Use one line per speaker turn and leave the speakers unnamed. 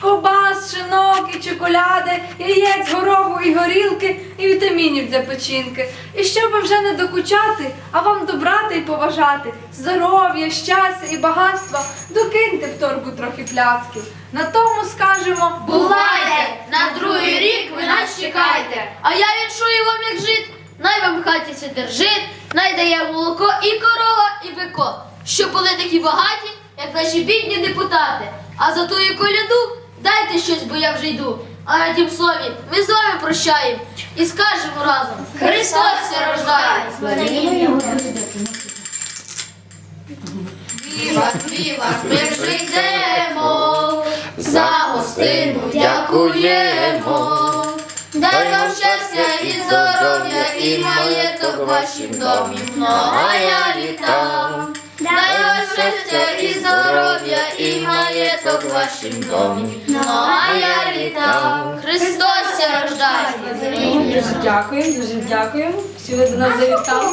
ковбас, шинок і чоколяди, яєць, гороху і горілки, і вітамінів для печінки. І щоб вже не докучати, а вам добрати і поважати, здоров'я, щастя і багатства, докиньте в торбу трохи пляцків. На тому скажемо
Бувайте! На другий рік ви нас чекайте. А я віншую вам, як жит. Най вам в хаті це держить, най дає молоко і корова, і бико. Щоб були такі багаті, як наші бідні депутати. А за тую коляду дайте щось, бо я вже йду. А на тім слові ми з вами прощаємо і скажемо разом: Христос ся рождає! Віва, віва, ми вже йдемо, за гостину дякуємо. Дай вам щастя і здоров'я, і маєток вашим домі, многая літа. Дай вам щастя і здоров'я, і вашим домі, многая літа. Христос рождається.
Дуже дякуємо, дуже дякуємо, що ви до нас завітали.